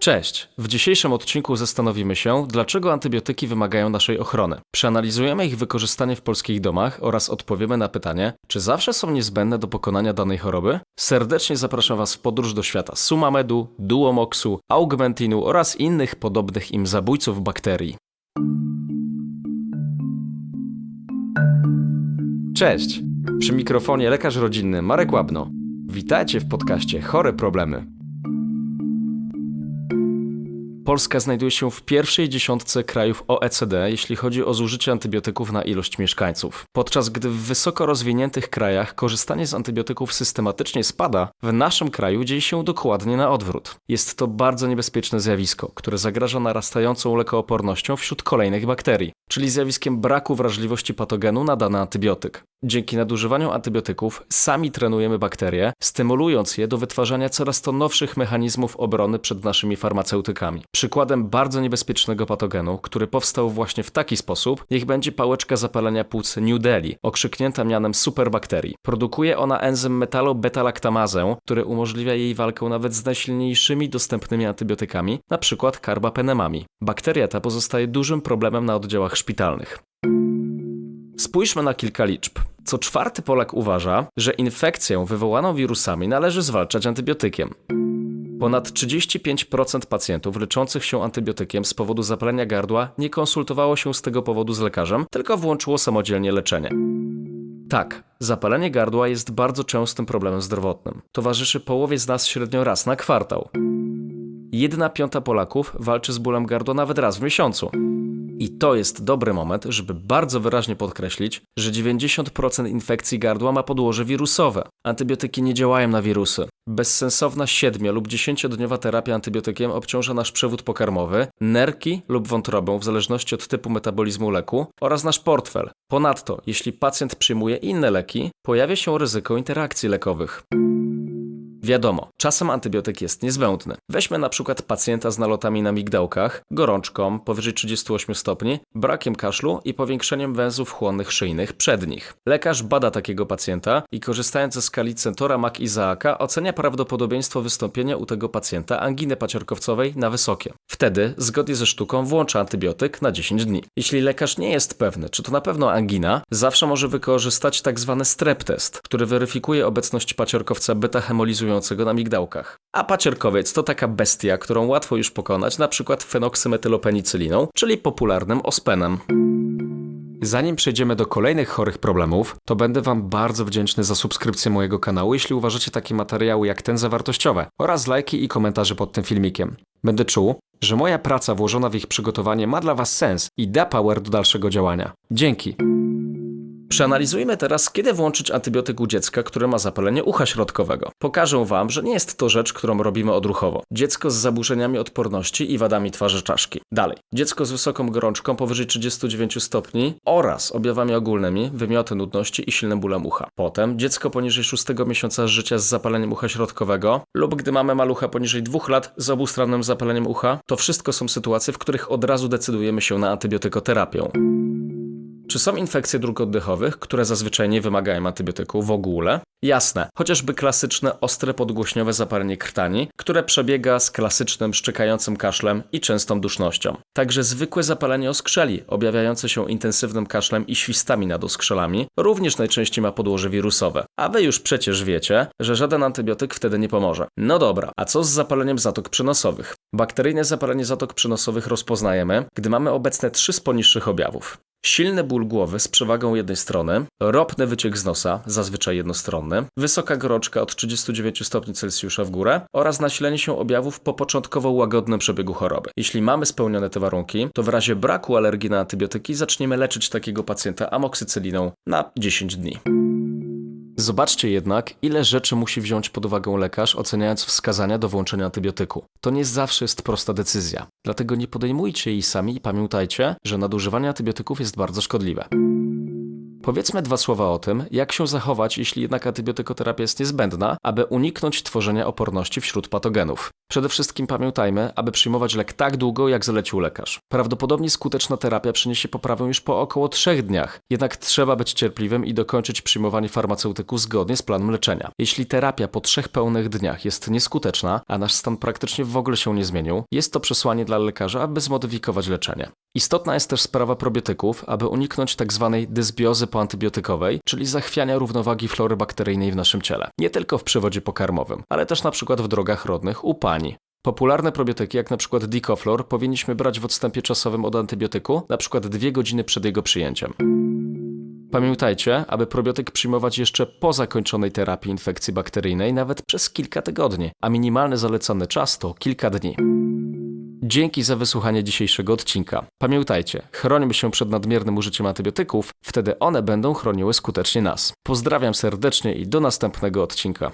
Cześć! W dzisiejszym odcinku zastanowimy się, dlaczego antybiotyki wymagają naszej ochrony. Przeanalizujemy ich wykorzystanie w polskich domach oraz odpowiemy na pytanie, czy zawsze są niezbędne do pokonania danej choroby? Serdecznie zapraszam Was w podróż do świata Sumamedu, Duomoxu, Augmentinu oraz innych podobnych im zabójców bakterii. Cześć! Przy mikrofonie lekarz rodzinny Marek Łabno. Witajcie w podcaście Chore Problemy. Polska znajduje się w pierwszej dziesiątce krajów OECD, jeśli chodzi o zużycie antybiotyków na ilość mieszkańców. Podczas gdy w wysoko rozwiniętych krajach korzystanie z antybiotyków systematycznie spada, w naszym kraju dzieje się dokładnie na odwrót. Jest to bardzo niebezpieczne zjawisko, które zagraża narastającą lekoopornością wśród kolejnych bakterii, czyli zjawiskiem braku wrażliwości patogenu na dany antybiotyk. Dzięki nadużywaniu antybiotyków sami trenujemy bakterie, stymulując je do wytwarzania coraz to nowszych mechanizmów obrony przed naszymi farmaceutykami. Przykładem bardzo niebezpiecznego patogenu, który powstał właśnie w taki sposób, niech będzie pałeczka zapalenia płuc New Delhi, okrzyknięta mianem superbakterii. Produkuje ona enzym metalo-beta-laktamazę, który umożliwia jej walkę nawet z najsilniejszymi dostępnymi antybiotykami, np. karbapenemami. Bakteria ta pozostaje dużym problemem na oddziałach szpitalnych. Spójrzmy na kilka liczb. Co czwarty Polak uważa, że infekcję wywołaną wirusami należy zwalczać antybiotykiem. Ponad 35% pacjentów leczących się antybiotykiem z powodu zapalenia gardła nie konsultowało się z tego powodu z lekarzem, tylko włączyło samodzielnie leczenie. Tak, zapalenie gardła jest bardzo częstym problemem zdrowotnym. Towarzyszy połowie z nas średnio raz na kwartał. Jedna piąta Polaków walczy z bólem gardła nawet raz w miesiącu. I to jest dobry moment, żeby bardzo wyraźnie podkreślić, że 90% infekcji gardła ma podłoże wirusowe. Antybiotyki nie działają na wirusy. Bezsensowna 7 lub 10-dniowa terapia antybiotykiem obciąża nasz przewód pokarmowy, nerki lub wątrobę w zależności od typu metabolizmu leku oraz nasz portfel. Ponadto, jeśli pacjent przyjmuje inne leki, pojawia się ryzyko interakcji lekowych. Wiadomo, czasem antybiotyk jest niezbędny. Weźmy na przykład pacjenta z nalotami na migdałkach, gorączką powyżej 38 stopni, brakiem kaszlu i powiększeniem węzłów chłonnych szyjnych przednich. Lekarz bada takiego pacjenta i korzystając ze skali Centora Mac-Izaaka ocenia prawdopodobieństwo wystąpienia u tego pacjenta anginy paciorkowcowej na wysokie. Wtedy, zgodnie ze sztuką, włącza antybiotyk na 10 dni. Jeśli lekarz nie jest pewny, czy to na pewno angina, zawsze może wykorzystać tzw. Tak strep test, który weryfikuje obecność paciorkowca beta-hemolizującego na migdałkach. A pacierkowiec to taka bestia, którą łatwo już pokonać, na przykład fenoksymetylopenicylliną, czyli popularnym ospenem. Zanim przejdziemy do kolejnych chorych problemów, to będę Wam bardzo wdzięczny za subskrypcję mojego kanału, jeśli uważacie takie materiały jak ten za wartościowe, oraz lajki i komentarze pod tym filmikiem. Będę czuł, że moja praca włożona w ich przygotowanie ma dla Was sens i da power do dalszego działania. Dzięki! Przeanalizujmy teraz, kiedy włączyć antybiotyk u dziecka, które ma zapalenie ucha środkowego. Pokażę Wam, że nie jest to rzecz, którą robimy odruchowo. Dziecko z zaburzeniami odporności i wadami twarzy czaszki. Dalej. Dziecko z wysoką gorączką powyżej 39 stopni oraz objawami ogólnymi, wymioty nudności i silnym bólem ucha. Potem dziecko poniżej 6 miesiąca życia z zapaleniem ucha środkowego lub gdy mamy malucha poniżej 2 lat z obustronnym zapaleniem ucha. To wszystko są sytuacje, w których od razu decydujemy się na antybiotykoterapię. Czy są infekcje dróg oddechowych, które zazwyczaj nie wymagają antybiotyku w ogóle? Jasne, chociażby klasyczne ostre podgłośniowe zapalenie krtani, które przebiega z klasycznym szczekającym kaszlem i częstą dusznością. Także zwykłe zapalenie oskrzeli, objawiające się intensywnym kaszlem i świstami nad oskrzelami, również najczęściej ma podłoże wirusowe. A wy już przecież wiecie, że żaden antybiotyk wtedy nie pomoże. No dobra, a co z zapaleniem zatok przynosowych? Bakteryjne zapalenie zatok przynosowych rozpoznajemy, gdy mamy obecne trzy z poniższych objawów. Silny ból głowy z przewagą jednej strony, ropny wyciek z nosa, zazwyczaj jednostronny, wysoka gorączka od 39 stopni Celsjusza w górę oraz nasilenie się objawów po początkowo łagodnym przebiegu choroby. Jeśli mamy spełnione te warunki, to w razie braku alergii na antybiotyki zaczniemy leczyć takiego pacjenta amoksycyliną na 10 dni. Zobaczcie jednak, ile rzeczy musi wziąć pod uwagę lekarz, oceniając wskazania do włączenia antybiotyku. To nie zawsze jest prosta decyzja, dlatego nie podejmujcie jej sami i pamiętajcie, że nadużywanie antybiotyków jest bardzo szkodliwe. Powiedzmy dwa słowa o tym, jak się zachować, jeśli jednak antybiotykoterapia jest niezbędna, aby uniknąć tworzenia oporności wśród patogenów. Przede wszystkim pamiętajmy, aby przyjmować lek tak długo, jak zalecił lekarz. Prawdopodobnie skuteczna terapia przyniesie poprawę już po około 3 dniach, jednak trzeba być cierpliwym i dokończyć przyjmowanie farmaceutyku zgodnie z planem leczenia. Jeśli terapia po trzech pełnych dniach jest nieskuteczna, a nasz stan praktycznie w ogóle się nie zmienił, jest to przesłanie dla lekarza, aby zmodyfikować leczenie. Istotna jest też sprawa probiotyków, aby uniknąć tzw. dysbiozy poantybiotykowej, czyli zachwiania równowagi flory bakteryjnej w naszym ciele. Nie tylko w przewodzie pokarmowym, ale też na przykład w drogach rodnych u Popularne probiotyki, jak przykład Dicoflor, powinniśmy brać w odstępie czasowym od antybiotyku, przykład dwie godziny przed jego przyjęciem. Pamiętajcie, aby probiotyk przyjmować jeszcze po zakończonej terapii infekcji bakteryjnej, nawet przez kilka tygodni, a minimalny zalecany czas to kilka dni. Dzięki za wysłuchanie dzisiejszego odcinka. Pamiętajcie, chrońmy się przed nadmiernym użyciem antybiotyków, wtedy one będą chroniły skutecznie nas. Pozdrawiam serdecznie i do następnego odcinka.